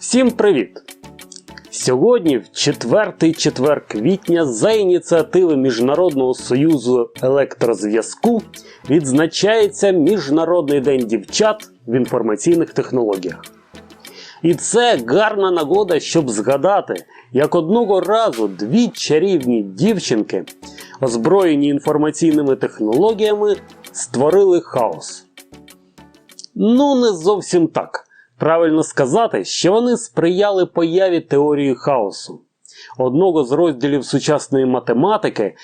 Всім привіт! Сьогодні, в четвертий четвер квітня, за ініціативи Міжнародного союзу електрозв'язку відзначається Міжнародний день дівчат в інформаційних технологіях. І це гарна нагода, щоб згадати, як одного разу дві чарівні дівчинки, озброєні інформаційними технологіями, створили хаос. Ну, не зовсім так. Правильно сказати, що вони сприяли появі теорії хаосу, одного з розділів сучасної математики,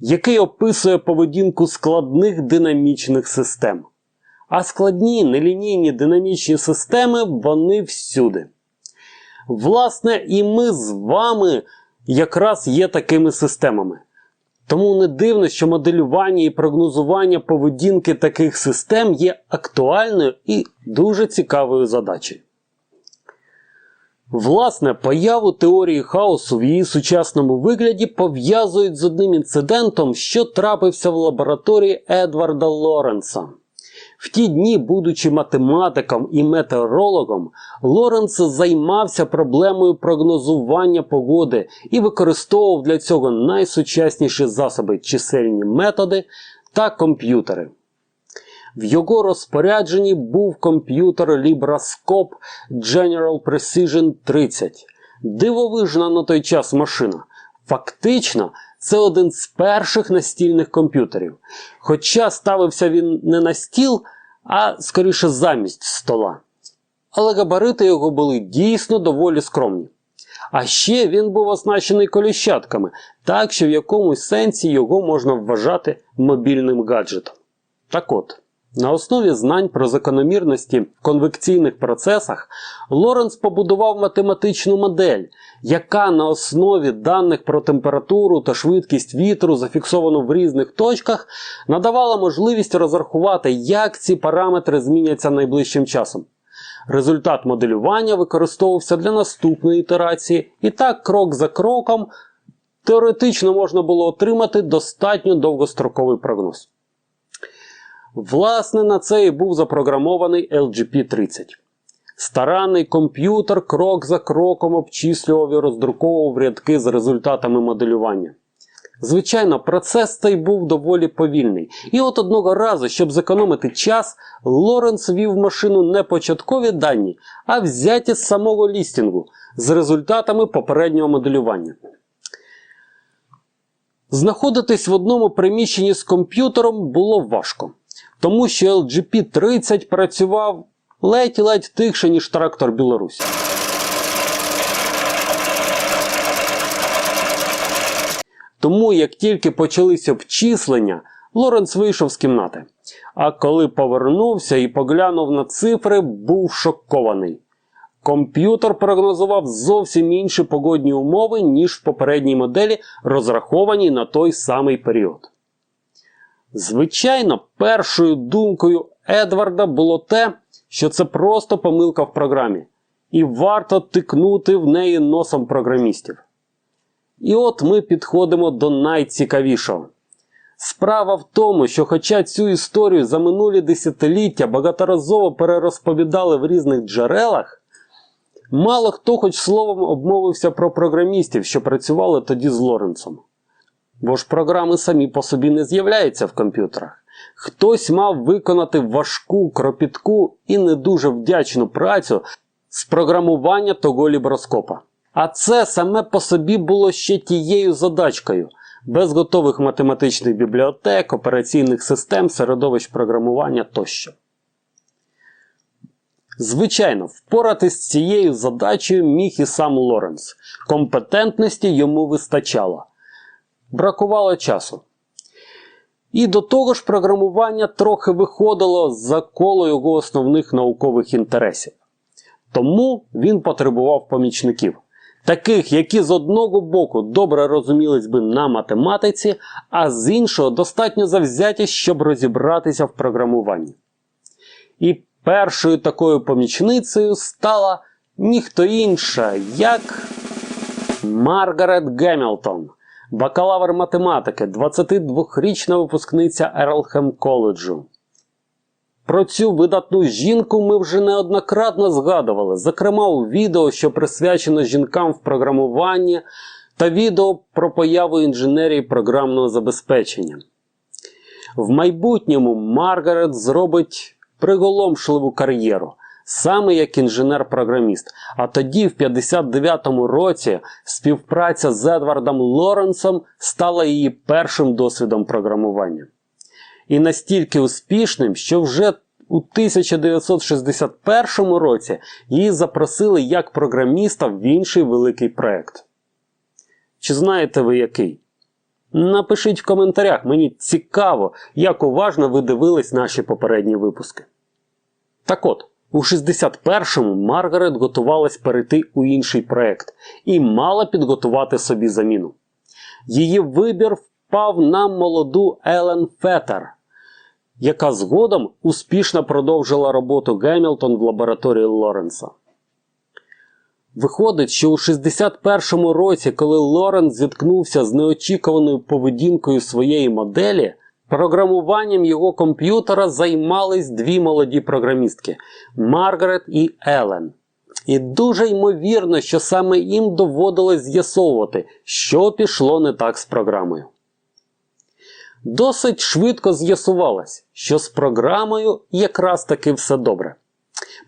який описує поведінку складних динамічних систем. А складні нелінійні динамічні системи вони всюди. Власне, і ми з вами якраз є такими системами. Тому не дивно, що моделювання і прогнозування поведінки таких систем є актуальною і дуже цікавою задачею. Власне, появу теорії хаосу в її сучасному вигляді пов'язують з одним інцидентом, що трапився в лабораторії Едварда Лоренса. В ті дні, будучи математиком і метеорологом, Лоренс займався проблемою прогнозування погоди і використовував для цього найсучасніші засоби чисельні методи та комп'ютери. В його розпорядженні був комп'ютер Librascope General Precision 30. Дивовижна на той час машина. Фактично, це один з перших настільних комп'ютерів. Хоча ставився він не на стіл, а скоріше замість стола. Але габарити його були дійсно доволі скромні. А ще він був оснащений коліщатками, так що в якомусь сенсі його можна вважати мобільним гаджетом. Так от. На основі знань про закономірності в конвекційних процесах Лоренс побудував математичну модель, яка на основі даних про температуру та швидкість вітру, зафіксовану в різних точках, надавала можливість розрахувати, як ці параметри зміняться найближчим часом. Результат моделювання використовувався для наступної ітерації, і так, крок за кроком, теоретично можна було отримати достатньо довгостроковий прогноз. Власне, на це і був запрограмований LGP-30. Старанний комп'ютер крок за кроком обчислював і роздруковував рядки з результатами моделювання. Звичайно, процес цей був доволі повільний. І от одного разу, щоб зекономити час, Лоренс вів в машину не початкові дані, а взяті з самого лістінгу з результатами попереднього моделювання. Знаходитись в одному приміщенні з комп'ютером було важко тому що LGP-30 працював ледь-ледь тихше, ніж трактор Білорусь. Тому, як тільки почалися обчислення, Лоренс вийшов з кімнати. А коли повернувся і поглянув на цифри, був шокований. Комп'ютер прогнозував зовсім інші погодні умови, ніж в попередній моделі, розрахованій на той самий період. Звичайно, першою думкою Едварда було те, що це просто помилка в програмі, і варто тикнути в неї носом програмістів. І от ми підходимо до найцікавішого. Справа в тому, що, хоча цю історію за минулі десятиліття багаторазово перерозповідали в різних джерелах, мало хто хоч словом обмовився про програмістів, що працювали тоді з Лоренцом. Бо ж програми самі по собі не з'являються в комп'ютерах. Хтось мав виконати важку, кропітку і не дуже вдячну працю з програмування того ліброскопа. А це саме по собі було ще тією задачкою, без готових математичних бібліотек, операційних систем, середовищ програмування тощо. Звичайно, впоратись з цією задачею міг і сам Лоренс. Компетентності йому вистачало бракувало часу. І до того ж, програмування трохи виходило за коло його основних наукових інтересів. Тому він потребував помічників, таких, які з одного боку добре розумілись би на математиці, а з іншого достатньо завзяті, щоб розібратися в програмуванні. І першою такою помічницею стала ніхто інша, як Маргарет Гемілтон Про цю видатну жінку ми вже неоднократно згадували, зокрема у відео, що присвячено жінкам в програмуванні, та відео про появу інженерії програмного забезпечення. В майбутньому Маргарет зробить приголомшливу кар'єру, саме як інженер-програміст. А тоді, в 59-му році, співпраця з Едвардом Лоренсом стала її першим досвідом програмування. І настільки успішним, що вже у 1961 році її запросили як програміста в інший великий проект. Чи знаєте ви який? Напишіть в коментарях, мені цікаво, як уважно ви дивились наші попередні випуски. Так от, у 61-му Маргарет готувалась перейти у інший проект і мала підготувати собі заміну. Її вибір впав на молоду Елен Фетер, яка згодом успішно продовжила роботу Гемілтон в лабораторії Лоренса. Виходить, що у 61-му році, коли Лоренс зіткнувся з неочікуваною поведінкою своєї моделі, програмуванням його комп'ютера займались дві молоді програмістки Маргарет і Елен. І дуже ймовірно, що саме їм доводилось з'ясовувати, що пішло не так з програмою. Досить швидко з'ясувалось, що з програмою якраз таки все добре.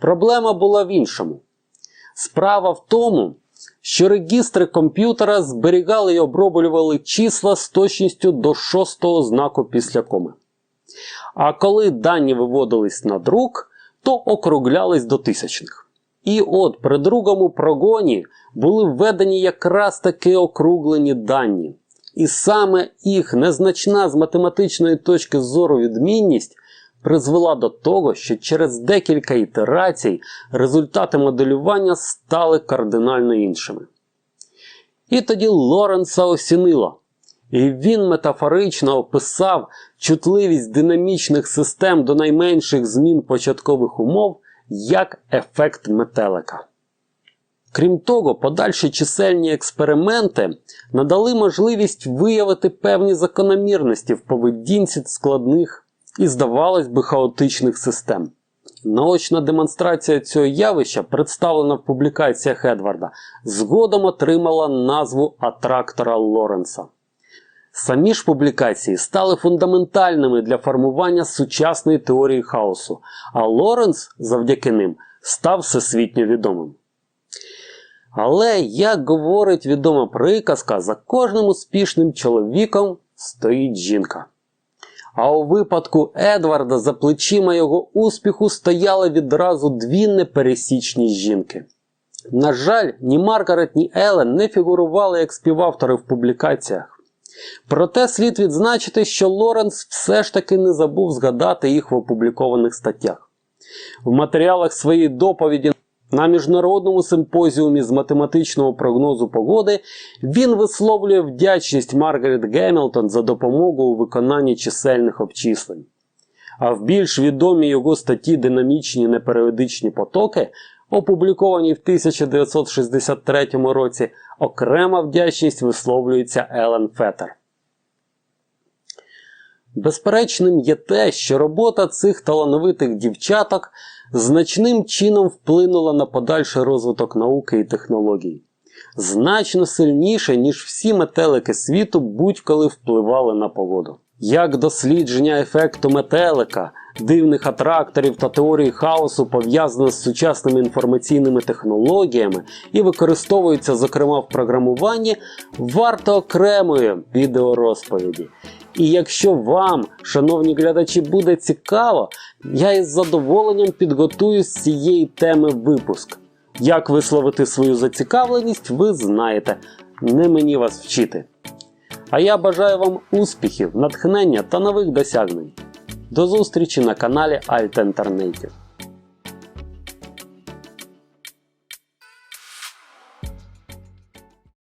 Проблема була в іншому. Справа в тому, що регістри комп'ютера зберігали і оброблювали числа з точністю до шостого знаку після коми. А коли дані виводились на друк, то округлялись до тисячних. І от при другому прогоні були введені якраз таки округлені дані. І саме їх незначна з математичної точки зору відмінність призвела до того, що через декілька ітерацій результати моделювання стали кардинально іншими. І тоді Лоренса осінило. І він метафорично описав чутливість динамічних систем до найменших змін початкових умов як ефект метелика. Крім того, подальші чисельні експерименти надали можливість виявити певні закономірності в поведінці складних і, здавалось би, хаотичних систем. Наочна демонстрація цього явища, представлена в публікаціях Едварда, згодом отримала назву атрактора Лоренса. Самі ж публікації стали фундаментальними для формування сучасної теорії хаосу, а Лоренс завдяки ним став всесвітньо відомим. Але, як говорить відома приказка, за кожним успішним чоловіком стоїть жінка. А у випадку Едварда за плечима його успіху стояли відразу дві непересічні жінки. На жаль, ні Маргарет, ні Елен не фігурували як співавтори в публікаціях. Проте слід відзначити, що Лоренс все ж таки не забув згадати їх в опублікованих статтях. В матеріалах своєї доповіді на міжнародному симпозіумі з математичного прогнозу погоди він висловлює вдячність Маргарет Гемілтон за допомогу у виконанні чисельних обчислень. А в більш відомій його статті Динамічні неперіодичні потоки, опублікованій в 1963 році, окрема вдячність висловлюється Елен Фетер. Безперечним є те, що робота цих талановитих дівчаток значним чином вплинула на подальший розвиток науки і технологій. Значно сильніше, ніж всі метелики світу будь-коли впливали на погоду. Як дослідження ефекту метелика, дивних атракторів та теорії хаосу пов'язане з сучасними інформаційними технологіями і використовується, зокрема в програмуванні, варто окремої відеорозповіді. І якщо вам, шановні глядачі, буде цікаво, я із задоволенням підготую з цієї теми випуск. Як висловити свою зацікавленість, ви знаєте, не мені вас вчити. А я бажаю вам успіхів, натхнення та нових досягнень. До зустрічі на каналі Alt Alternative.